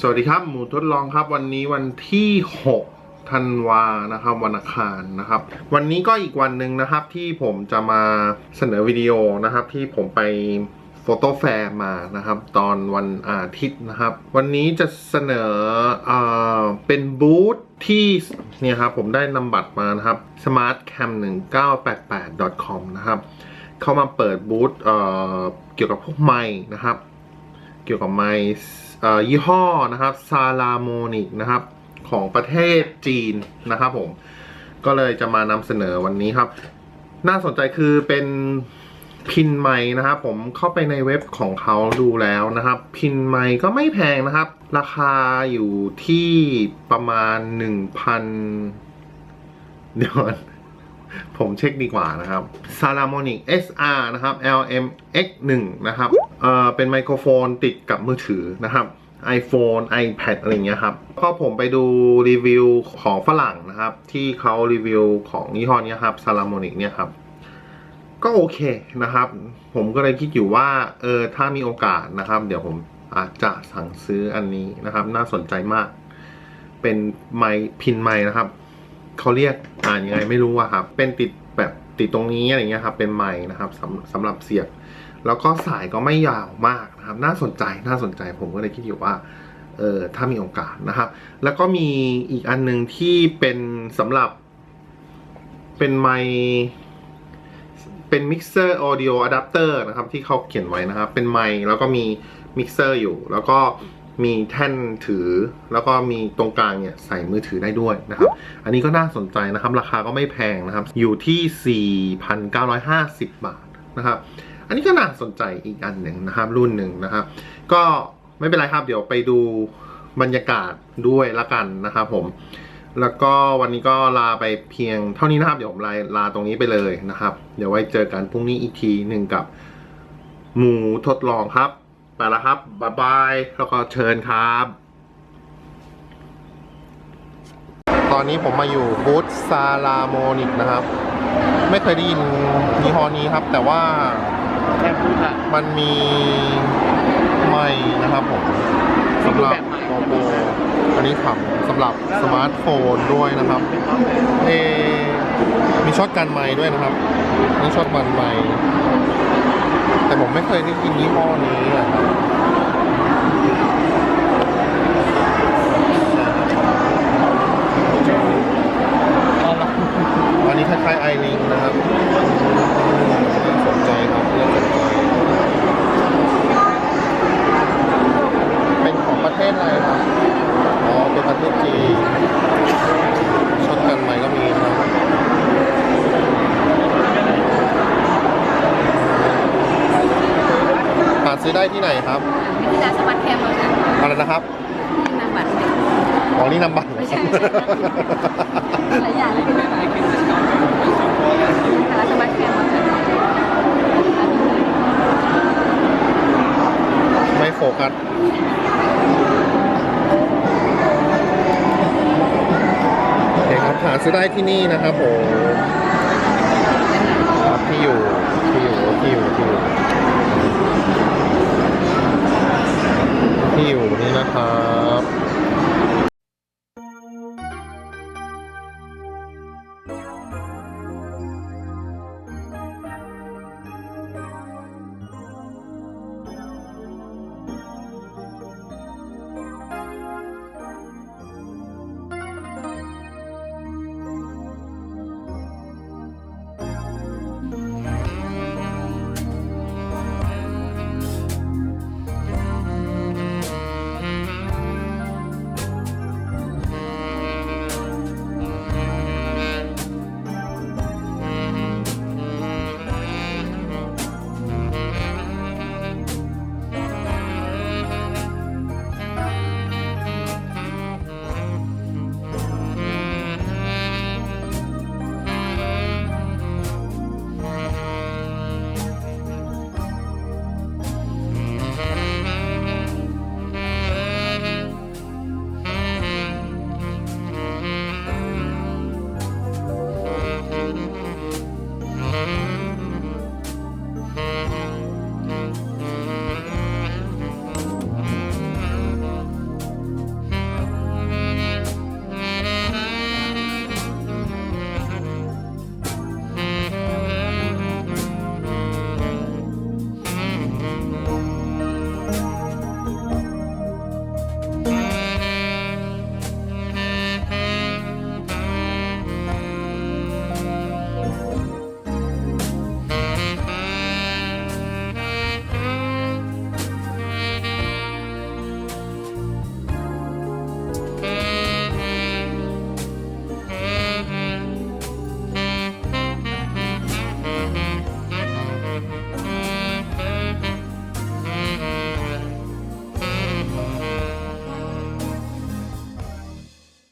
สวัสดีครับ หมูทดลองครับวันนี้วันที่ 6 ธันวานะครับ วันอังคารนะครับ วันนี้ก็อีกวันหนึ่งนะครับที่ผมจะมาเสนอวิดีโอนะครับ ที่ผมไปโฟโต้แฟร์มานะครับ ตอนวันอาทิตย์นะครับ วันนี้จะเสนอเอเป็นบูธที่เนี่ยครับผมได้นำบัตรมานะครับ smartcam 1988 com นะครับ เข้ามาเปิดบูธเเกี่ยวกับพวกไม้นะครับ เกี่ยวกับไมค์เอ่อยี่ห้อนะครับซาลาโมนิกนะครับของประเทศจีนนะครับผม ก็เลยจะมานำเสนอวันนี้ครับ น่าสนใจคือเป็นพินไมค์นะครับ ผมเข้าไปในเว็บของเขาดูแล้วนะครับ พินไมค์ก็ไม่แพงนะครับ ราคาอยู่ที่ประมาณ 1,000เดี๋ยวก่อน ผมเช็คดีกว่านะครับ Salamonic SR นะครับ LMX1 นะครับเอ่อเป็นไมโครโฟนติดกับมือถือนะครับ iPhone iPad อะไรเงี้ยครับ ก็ผมไปดูรีวิวของฝรั่งนะครับ ที่เขารีวิวของยี่ห้อนี้ครับ Salamonic เนี่ยครับ ก็โอเคนะครับ ผมก็เลยคิดอยู่ว่า เออ ถ้ามีโอกาสนะครับ เดี๋ยวผมอาจจะสั่งซื้ออันนี้นะครับ น่าสนใจมาก เป็นไมพินไมค์นะครับ เขาเรียกอ่านยังไงไม่รู้อะครับ เป็นติดแบบติดตรงนี้อะไรเงี้ยครับ เป็นไมค์นะครับสำสำหรับเสียบ แล้วก็สายก็ไม่ยาวมากนะครับ น่าสนใจน่าสนใจผมก็เลยคิดอยู่ว่าเออถ้ามีโอกาสนะครับ แล้วก็มีอีกอันหนึ่งที่เป็นสำหรับ เป็นไมเป็นมิกเซอร์ออดิโออะแดปเตอร์นะครับ ที่เขาเขียนไว้นะครับ เป็นไมแล้วก็มีมิกเซอร์อยู่ แล้วก็ มีแท่นถือ แล้วก็มีตรงกลางเนี่ยใส่มือถือได้ด้วยนะครับ อันนี้ก็น่าสนใจนะครับ ราคาก็ไม่แพงนะครับ อยู่ที่ 4,950 บาทนะครับ อันนี้ก็น่าสนใจอีกอันหนึ่งนะครับ รุ่นหนึ่งนะครับ ก็ไม่เป็นไรครับ เดี๋ยวไปดูบรรยากาศด้วยละกันนะครับผม แล้วก็วันนี้ก็ลาไปเพียงเท่านี้นะครับ เดี๋ยวผมลาลาตรงนี้ไปเลยนะครับ เดี๋ยวไว้เจอกันพรุ่งนี้อีกทีหนึ่งกับหมูทดลองครับ ไปแล้วครับบ๊ายบายแล้วก็เชิญครับ ตอนนี้ผมมาอยู่บูธซาลาโมนิกนะครับ ไม่เคยได้ยินยี่ห้อนี้ครับ แต่ว่าแค่พูดอะมันมีไม้นะครับผมสำหรับโกโปอันนี้ทำสำหรับสมาร์ทโฟนด้วยนะครับเอมีช็อตกันไม้ด้วยนะครับนี่ช็อตกันไม้ แต่ผมไม่เคยได้กินยี่ห้อนี้อะครับอันนี้คล้ายๆไอริงนะครับน่าสนใจครับน่าสนใจ เป็นของประเทศอะไรครับ อ๋อ เป็นประเทศจีนช็อตกันใหม่ก็มีนะครับหาซื้อ ได้ที่ไหนครับที่ร้านสมาร์ทแคมอะค่ะอะไรนะครับที่นำบัตรอ๋อนี่นำบัตรเหรอไม่ใช่ไม่ใช่หลายอย่างเลยที่นำบัตรร้านสมาร์ทแคมอะค่ะไม่โฟกัสโอเคครับหาซื้อได้ที่นี่นะครับผม